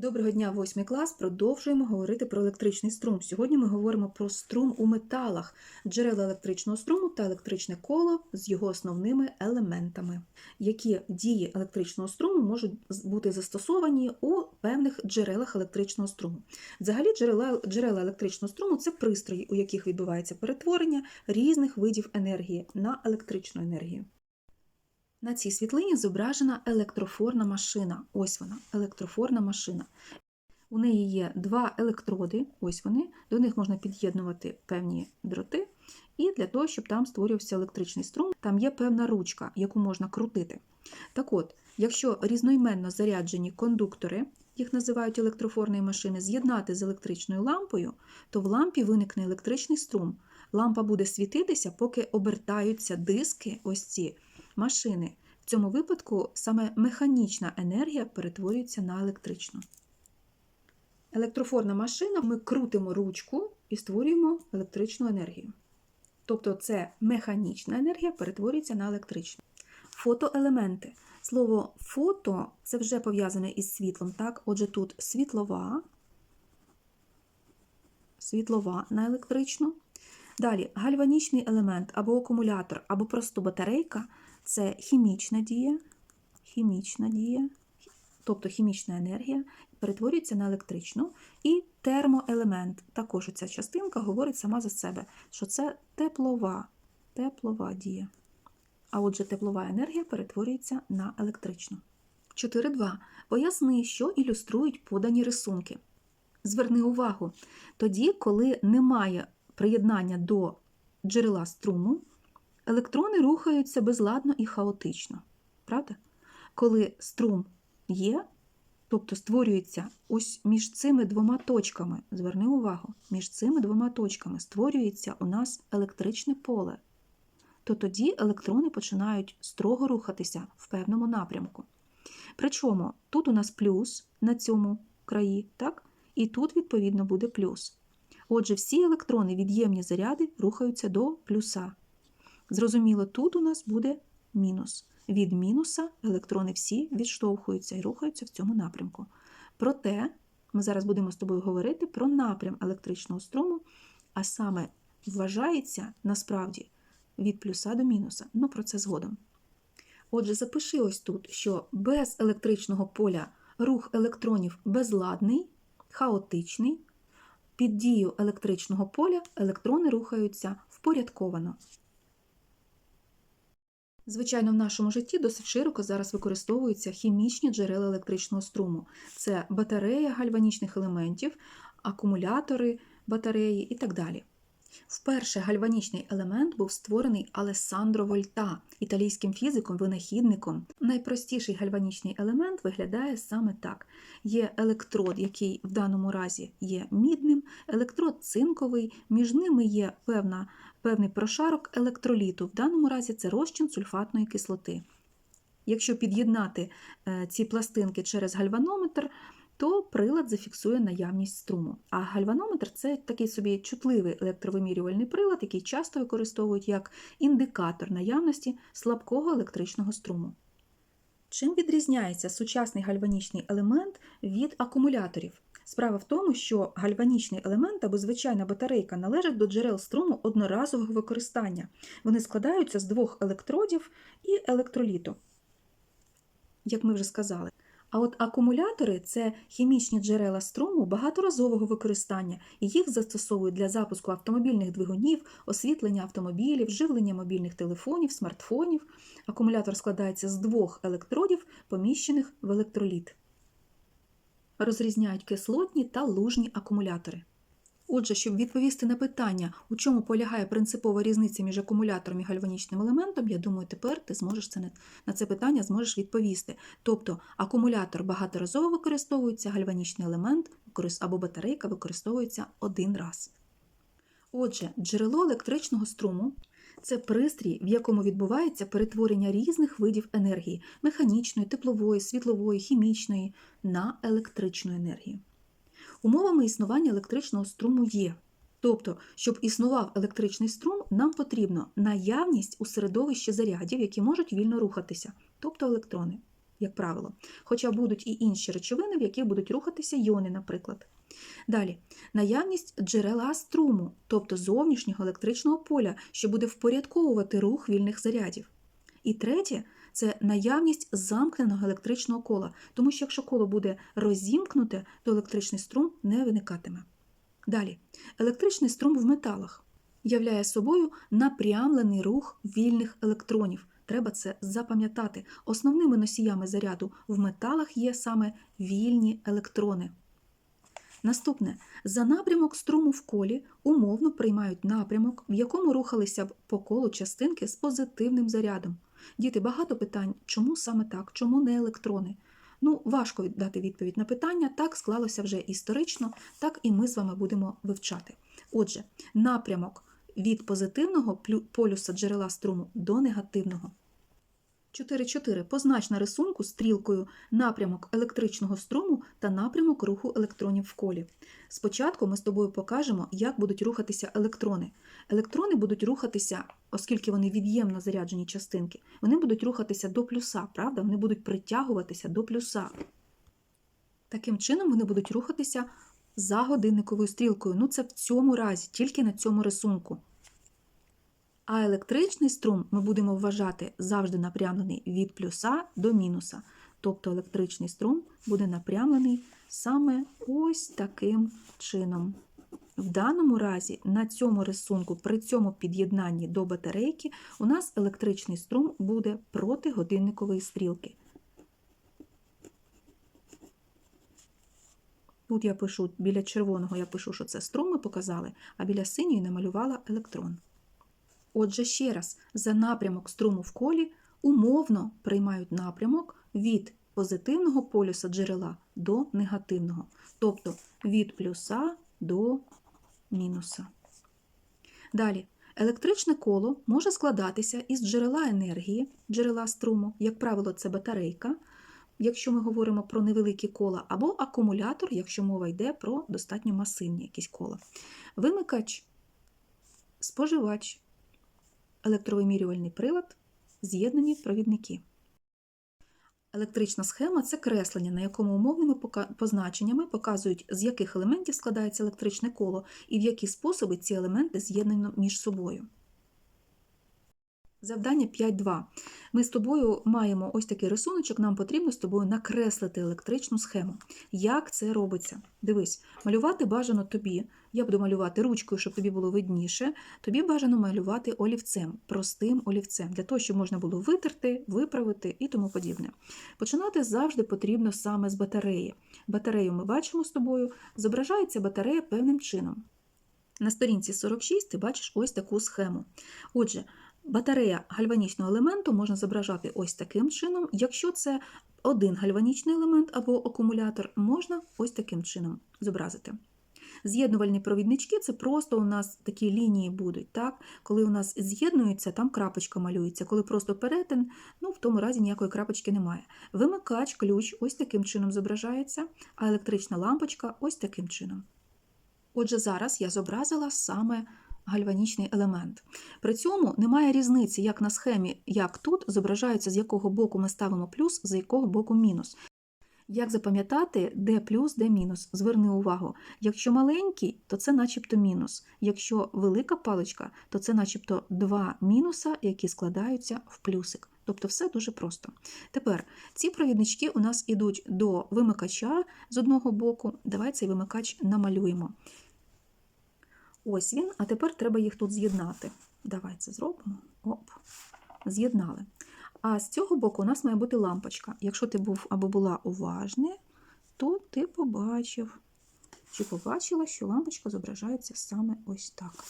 Доброго дня, восьмий клас. Продовжуємо говорити про електричний струм. Сьогодні ми говоримо про струм у металах, джерела електричного струму та електричне коло з його основними елементами. Які дії електричного струму можуть бути застосовані у певних джерелах електричного струму? Взагалі, джерела, джерела електричного струму це пристрої, у яких відбувається перетворення різних видів енергії на електричну енергію. На цій світлині зображена електрофорна машина. Ось вона, електрофорна машина. У неї є два електроди, ось вони, до них можна під'єднувати певні дроти, і для того, щоб там створювався електричний струм, там є певна ручка, яку можна крутити. Так от, якщо різноіменно заряджені кондуктори, їх називають електрофорної машини, з'єднати з електричною лампою, то в лампі виникне електричний струм. Лампа буде світитися, поки обертаються диски, ось ці машини. В цьому випадку саме механічна енергія перетворюється на електричну. Електрофорна машина, ми крутимо ручку і створюємо електричну енергію. Тобто це механічна енергія перетворюється на електричну. Фотоелементи. Слово фото це вже пов'язане із світлом. так? Отже, тут світлова, світлова на електричну. Далі гальванічний елемент або акумулятор, або просто батарейка це хімічна дія, хімічна дія, тобто хімічна енергія, перетворюється на електричну. І термоелемент. Також ця частинка говорить сама за себе, що це теплова, теплова дія. А отже, теплова енергія перетворюється на електричну. 4.2. Поясни, що ілюструють подані рисунки. Зверни увагу, тоді, коли немає приєднання до джерела струму, електрони рухаються безладно і хаотично. Правда? Коли струм є, тобто створюється ось між цими двома точками, зверни увагу, між цими двома точками створюється у нас електричне поле, то тоді електрони починають строго рухатися в певному напрямку. Причому тут у нас плюс на цьому краї, так? і тут, відповідно, буде плюс. Отже, всі електрони від'ємні заряди рухаються до плюса. Зрозуміло, тут у нас буде мінус. Від мінуса електрони всі відштовхуються і рухаються в цьому напрямку. Проте ми зараз будемо з тобою говорити про напрям електричного струму, а саме вважається насправді від плюса до мінуса. Ну про це згодом. Отже, запиши ось тут, що без електричного поля рух електронів безладний, хаотичний. Під дією електричного поля електрони рухаються впорядковано. Звичайно, в нашому житті досить широко зараз використовуються хімічні джерела електричного струму. Це батарея гальванічних елементів, акумулятори батареї і так далі. Вперше гальванічний елемент був створений Алессандро Вольта, італійським фізиком, винахідником. Найпростіший гальванічний елемент виглядає саме так: є електрод, який в даному разі є мідним, електрод цинковий, між ними є певна, певний прошарок електроліту. В даному разі це розчин сульфатної кислоти. Якщо під'єднати е, ці пластинки через гальванометр, то прилад зафіксує наявність струму. А гальванометр це такий собі чутливий електровимірювальний прилад, який часто використовують як індикатор наявності слабкого електричного струму. Чим відрізняється сучасний гальванічний елемент від акумуляторів? Справа в тому, що гальванічний елемент або звичайна батарейка належать до джерел струму одноразового використання. Вони складаються з двох електродів і електроліту, як ми вже сказали. А от акумулятори це хімічні джерела струму багаторазового використання, і їх застосовують для запуску автомобільних двигунів, освітлення автомобілів, живлення мобільних телефонів, смартфонів. Акумулятор складається з двох електродів, поміщених в електроліт. Розрізняють кислотні та лужні акумулятори. Отже, щоб відповісти на питання, у чому полягає принципова різниця між акумулятором і гальванічним елементом, я думаю, тепер ти зможеш це на це питання зможеш відповісти. Тобто акумулятор багаторазово використовується, гальванічний елемент або батарейка використовується один раз. Отже, джерело електричного струму це пристрій, в якому відбувається перетворення різних видів енергії механічної, теплової, світлової, хімічної на електричну енергію. Умовами існування електричного струму є. Тобто, щоб існував електричний струм, нам потрібно наявність у середовищі зарядів, які можуть вільно рухатися, тобто електрони. Як правило. Хоча будуть і інші речовини, в яких будуть рухатися йони, наприклад. Далі, наявність джерела струму, тобто зовнішнього електричного поля, що буде впорядковувати рух вільних зарядів. І третє це наявність замкненого електричного кола, тому що якщо коло буде розімкнуте, то електричний струм не виникатиме. Далі, електричний струм в металах являє собою напрямлений рух вільних електронів. Треба це запам'ятати. Основними носіями заряду в металах є саме вільні електрони. Наступне за напрямок струму в колі умовно приймають напрямок, в якому рухалися б по колу частинки з позитивним зарядом. Діти, багато питань, чому саме так, чому не електрони? Ну, важко дати відповідь на питання, так склалося вже історично, так і ми з вами будемо вивчати. Отже, напрямок від позитивного полюса джерела струму до негативного. 4.4. Познач на рисунку стрілкою напрямок електричного струму та напрямок руху електронів в колі. Спочатку ми з тобою покажемо, як будуть рухатися електрони. Електрони будуть рухатися, оскільки вони від'ємно заряджені частинки, вони будуть рухатися до плюса, правда? Вони будуть притягуватися до плюса. Таким чином вони будуть рухатися за годинниковою стрілкою. Ну, це в цьому разі, тільки на цьому рисунку. А електричний струм ми будемо вважати завжди напрямлений від плюса до мінуса. Тобто електричний струм буде напрямлений саме ось таким чином. В даному разі на цьому рисунку, при цьому під'єднанні до батарейки, у нас електричний струм буде проти годинникової стрілки. Тут я пишу, біля червоного я пишу, що це струм ми показали, а біля синьої намалювала електрон. Отже, ще раз, за напрямок струму в колі умовно приймають напрямок від позитивного полюса джерела до негативного, тобто від плюса до мінуса. Далі, електричне коло може складатися із джерела енергії, джерела струму, як правило, це батарейка, якщо ми говоримо про невеликі кола, або акумулятор, якщо мова йде про достатньо масивні якісь кола. Вимикач, споживач, електровимірювальний прилад, з'єднані провідники. Електрична схема це креслення, на якому умовними позначеннями показують, з яких елементів складається електричне коло і в які способи ці елементи з'єднані між собою. Завдання 5.2. Ми з тобою маємо ось такий рисуночок, нам потрібно з тобою накреслити електричну схему. Як це робиться? Дивись, малювати бажано тобі. Я буду малювати ручкою, щоб тобі було видніше. Тобі бажано малювати олівцем, простим олівцем, для того, щоб можна було витерти, виправити і тому подібне. Починати завжди потрібно саме з батареї. Батарею ми бачимо з тобою, зображається батарея певним чином. На сторінці 46 ти бачиш ось таку схему. Отже, Батарея гальванічного елементу можна зображати ось таким чином. Якщо це один гальванічний елемент або акумулятор, можна ось таким чином зобразити. З'єднувальні провіднички це просто у нас такі лінії будуть. Так? Коли у нас з'єднуються, там крапочка малюється. Коли просто перетин, ну в тому разі ніякої крапочки немає. Вимикач, ключ ось таким чином зображається, а електрична лампочка ось таким чином. Отже, зараз я зобразила саме гальванічний елемент. При цьому немає різниці, як на схемі, як тут зображається, з якого боку ми ставимо плюс, з якого боку мінус. Як запам'ятати, де плюс, де мінус? Зверни увагу, якщо маленький, то це начебто мінус. Якщо велика паличка, то це начебто два мінуса, які складаються в плюсик. Тобто все дуже просто. Тепер ці провіднички у нас ідуть до вимикача з одного боку. Давай цей вимикач намалюємо. Ось він, а тепер треба їх тут з'єднати. Давай це зробимо. Оп, з'єднали. А з цього боку у нас має бути лампочка. Якщо ти був або була уважний, то ти побачив, чи побачила, що лампочка зображається саме ось так.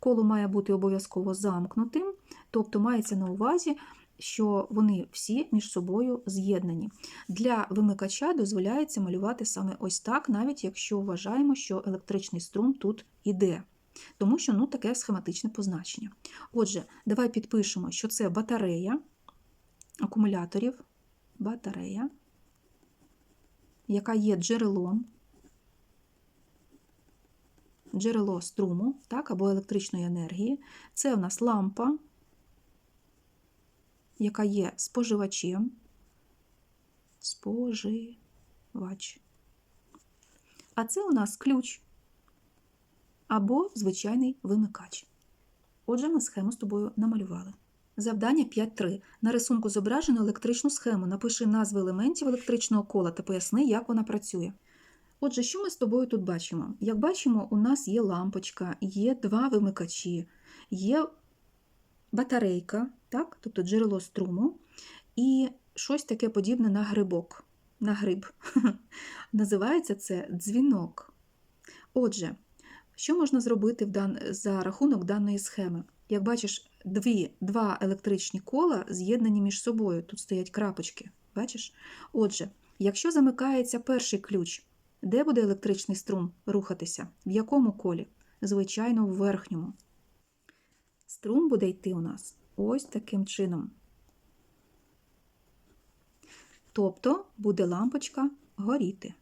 Коло має бути обов'язково замкнутим, тобто мається на увазі, що вони всі між собою з'єднані. Для вимикача дозволяється малювати саме ось так, навіть якщо вважаємо, що електричний струм тут іде. Тому що ну, таке схематичне позначення. Отже, давай підпишемо, що це батарея акумуляторів, батарея, яка є джерелом, джерело струму так, або електричної енергії. Це у нас лампа, яка є споживачем споживач. А це у нас ключ або звичайний вимикач. Отже, ми схему з тобою намалювали. Завдання 5.3. На рисунку зображено електричну схему. Напиши назви елементів електричного кола та поясни, як вона працює. Отже, що ми з тобою тут бачимо? Як бачимо, у нас є лампочка, є два вимикачі, є батарейка, так? тобто джерело струму, і щось таке подібне на грибок. На гриб. Називається це дзвінок. Отже, що можна зробити в дан... за рахунок даної схеми? Як бачиш, дві, два електричні кола з'єднані між собою. Тут стоять крапочки. Бачиш? Отже, якщо замикається перший ключ, де буде електричний струм рухатися? В якому колі? Звичайно, в верхньому. Струм буде йти у нас ось таким чином. Тобто буде лампочка горіти.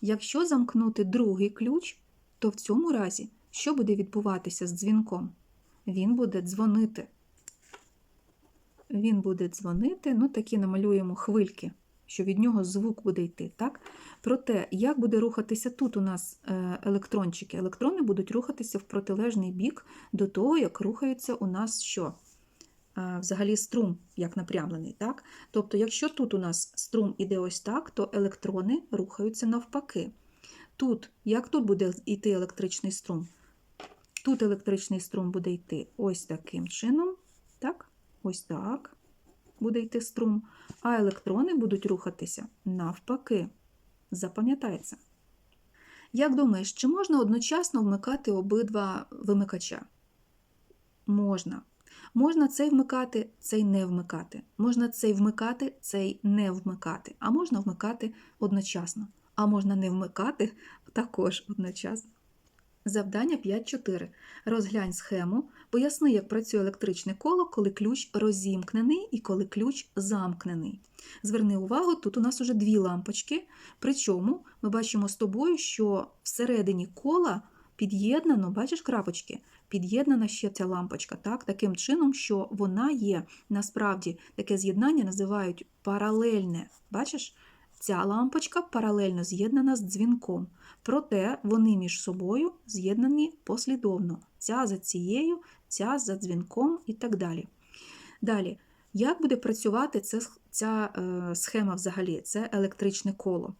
Якщо замкнути другий ключ, то в цьому разі що буде відбуватися з дзвінком? Він буде дзвонити. Він буде дзвонити, ну такі намалюємо хвильки, що від нього звук буде йти. так? Проте, як буде рухатися тут у нас е, електрончики? Електрони будуть рухатися в протилежний бік до того, як рухається у нас що? Взагалі струм, як напрямлений. так? Тобто, якщо тут у нас струм іде ось так, то електрони рухаються навпаки. Тут, як тут буде йти електричний струм? Тут електричний струм буде йти ось таким чином, так? Ось так буде йти струм, а електрони будуть рухатися навпаки. Запам'ятається. Як думаєш, чи можна одночасно вмикати обидва вимикача? Можна. Можна цей вмикати, цей не вмикати. Можна цей вмикати, цей не вмикати. А можна вмикати одночасно. А можна не вмикати також одночасно. Завдання 5.4. Розглянь схему. Поясни, як працює електричне коло, коли ключ розімкнений і коли ключ замкнений. Зверни увагу, тут у нас уже дві лампочки. Причому ми бачимо з тобою, що всередині кола під'єднано, бачиш крапочки, під'єднана ще ця лампочка, так? таким чином, що вона є насправді таке з'єднання називають паралельне. Бачиш? Ця лампочка паралельно з'єднана з дзвінком, проте вони між собою з'єднані послідовно. Ця за цією, ця за дзвінком і так далі. Далі, як буде працювати ця, ця е, схема взагалі? Це електричне коло.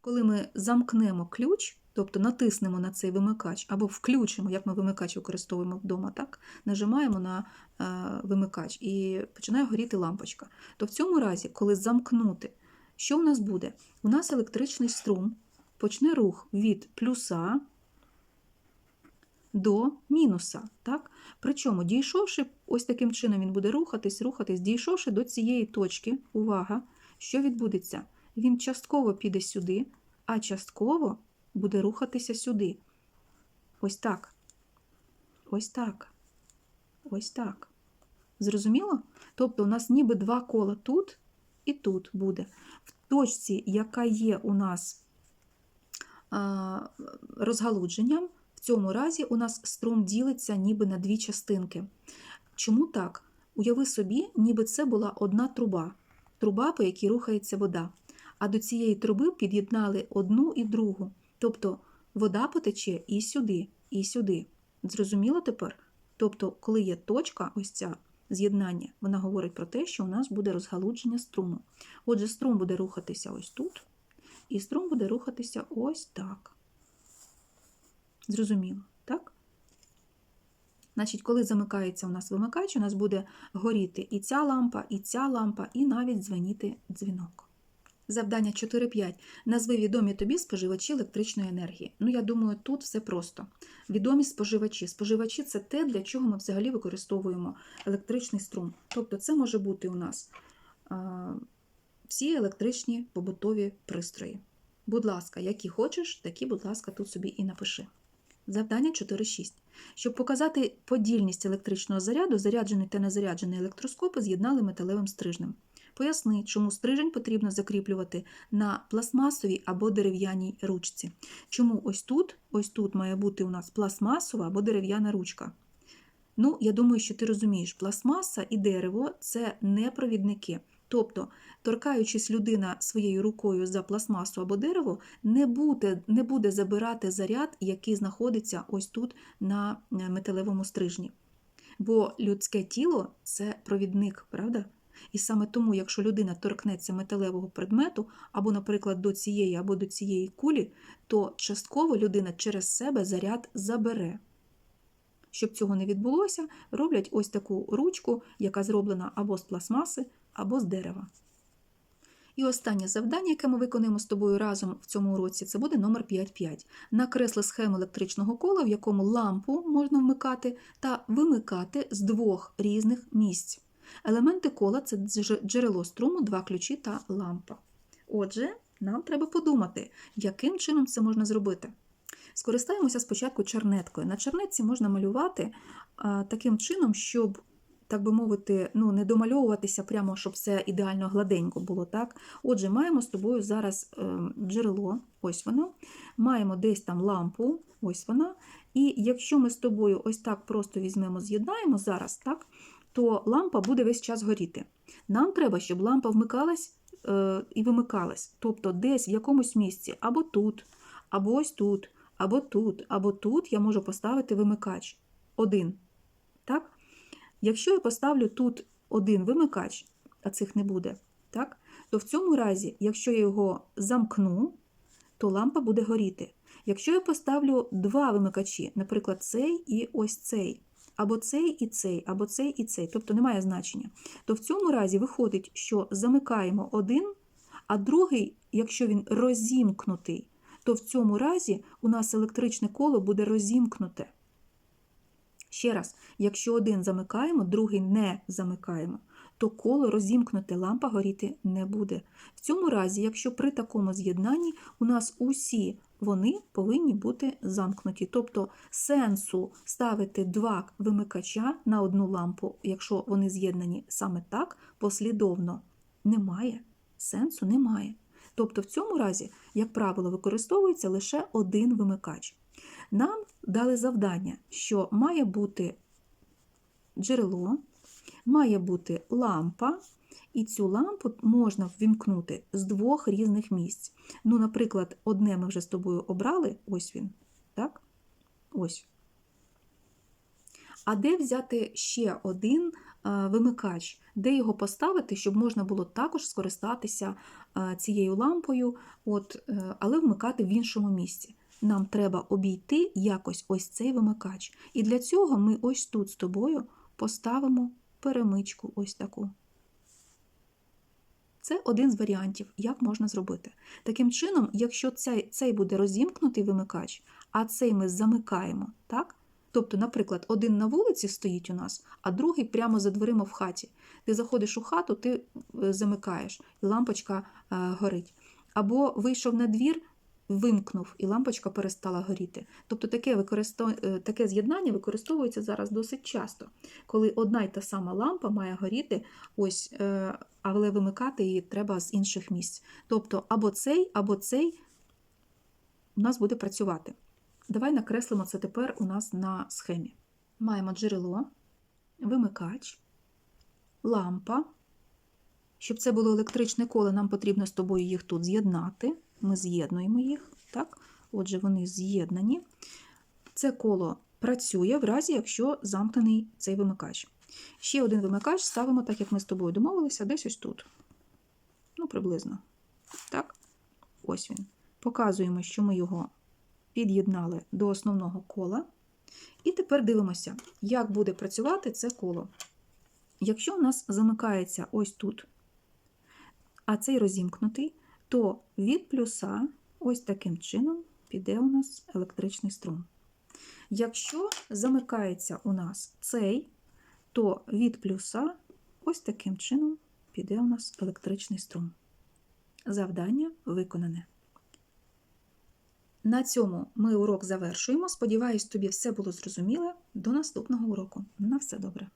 Коли ми замкнемо ключ, тобто натиснемо на цей вимикач, або включимо, як ми вимикач використовуємо вдома, так? нажимаємо на е, вимикач і починає горіти лампочка. То в цьому разі, коли замкнути, що в нас буде? У нас електричний струм почне рух від плюса до мінуса. Так? Причому, дійшовши, ось таким чином він буде рухатись, рухатись, дійшовши до цієї точки, увага, що відбудеться? Він частково піде сюди, а частково буде рухатися сюди. Ось так. Ось так. Ось так. Зрозуміло? Тобто, у нас ніби два кола тут і тут буде. В точці, яка є у нас розгалудженням, в цьому разі у нас струм ділиться ніби на дві частинки. Чому так? Уяви собі, ніби це була одна труба, труба, по якій рухається вода. А до цієї труби під'єднали одну і другу. Тобто вода потече і сюди, і сюди. Зрозуміло тепер? Тобто, коли є точка, ось ця з'єднання, вона говорить про те, що у нас буде розгалудження струму. Отже, струм буде рухатися ось тут, і струм буде рухатися ось так. Зрозуміло, так? Значить, коли замикається у нас вимикач, у нас буде горіти і ця лампа, і ця лампа, і навіть дзвеніти дзвінок. Завдання 4.5. Назви відомі тобі споживачі електричної енергії. Ну, я думаю, тут все просто. Відомі споживачі. Споживачі це те, для чого ми взагалі використовуємо електричний струм. Тобто, це може бути у нас всі електричні побутові пристрої. Будь ласка, які хочеш, такі, будь ласка, тут собі і напиши. Завдання 4.6. Щоб показати подільність електричного заряду, заряджений та незаряджений електроскопи з'єднали металевим стрижнем. Поясни, чому стрижень потрібно закріплювати на пластмасовій або дерев'яній ручці. Чому ось тут, ось тут має бути у нас пластмасова або дерев'яна ручка. Ну, я думаю, що ти розумієш, пластмаса і дерево це не провідники. Тобто, торкаючись людина своєю рукою за пластмасу або дерево, не буде, не буде забирати заряд, який знаходиться ось тут на е, металевому стрижні. Бо людське тіло це провідник, правда? І саме тому, якщо людина торкнеться металевого предмету, або, наприклад, до цієї або до цієї кулі, то частково людина через себе заряд забере. Щоб цього не відбулося, роблять ось таку ручку, яка зроблена або з пластмаси, або з дерева. І останнє завдання, яке ми виконуємо з тобою разом в цьому уроці, це буде номер 5.5. Накресли схему електричного кола, в якому лампу можна вмикати та вимикати з двох різних місць. Елементи кола це джерело струму, два ключі та лампа. Отже, нам треба подумати, яким чином це можна зробити. Скористаємося спочатку чернеткою. На чернетці можна малювати таким чином, щоб, так би мовити, ну, не домальовуватися прямо, щоб все ідеально гладенько було. так? Отже, маємо з тобою зараз е, джерело, ось воно, маємо десь там лампу, ось вона. І якщо ми з тобою ось так просто візьмемо, з'єднаємо зараз, так, то лампа буде весь час горіти. Нам треба, щоб лампа вмикалась е, і вимикалась. Тобто десь в якомусь місці, або тут, або ось тут, або тут, або тут я можу поставити вимикач. Один. Так? Якщо я поставлю тут один вимикач, а цих не буде, так? то в цьому разі, якщо я його замкну, то лампа буде горіти. Якщо я поставлю два вимикачі, наприклад, цей і ось цей, або цей і цей, або цей і цей, тобто немає значення, то в цьому разі виходить, що замикаємо один, а другий, якщо він розімкнутий, то в цьому разі у нас електричне коло буде розімкнуте. Ще раз, якщо один замикаємо, другий не замикаємо, то коло розімкнуте, лампа горіти не буде. В цьому разі, якщо при такому з'єднанні у нас усі вони повинні бути замкнуті. Тобто сенсу ставити два вимикача на одну лампу, якщо вони з'єднані саме так, послідовно, немає. Сенсу немає. Тобто в цьому разі, як правило, використовується лише один вимикач. Нам дали завдання, що має бути джерело, має бути лампа, і цю лампу можна ввімкнути з двох різних місць. Ну, наприклад, одне ми вже з тобою обрали, ось він, так? Ось. А де взяти ще один е, вимикач, де його поставити, щоб можна було також скористатися е, цією лампою, от, е, але вмикати в іншому місці. Нам треба обійти якось ось цей вимикач. І для цього ми ось тут з тобою поставимо перемичку ось таку. Це один з варіантів, як можна зробити. Таким чином, якщо цей, цей буде розімкнутий вимикач, а цей ми замикаємо, так? Тобто, наприклад, один на вулиці стоїть у нас, а другий прямо за дверима в хаті. Ти заходиш у хату, ти е, замикаєш, і лампочка е, горить. Або вийшов на двір, вимкнув, і лампочка перестала горіти. Тобто таке, використов... е, таке з'єднання використовується зараз досить часто, коли одна й та сама лампа має горіти, ось, е, але вимикати її треба з інших місць. Тобто або цей, або цей у нас буде працювати. Давай накреслимо це тепер у нас на схемі. Маємо джерело, вимикач, лампа. Щоб це було електричне коло, нам потрібно з тобою їх тут з'єднати. Ми з'єднуємо їх. Так? Отже, вони з'єднані. Це коло працює в разі, якщо замкнений цей вимикач. Ще один вимикач ставимо, так як ми з тобою домовилися, десь ось тут. Ну, приблизно. Так? Ось він. Показуємо, що ми його під'єднали до основного кола. І тепер дивимося, як буде працювати це коло. Якщо у нас замикається ось тут, а цей розімкнутий, то від плюса ось таким чином піде у нас електричний струм. Якщо замикається у нас цей, то від плюса ось таким чином піде у нас електричний струм. Завдання виконане. На цьому ми урок завершуємо. Сподіваюсь, тобі все було зрозуміло. До наступного уроку. На все добре!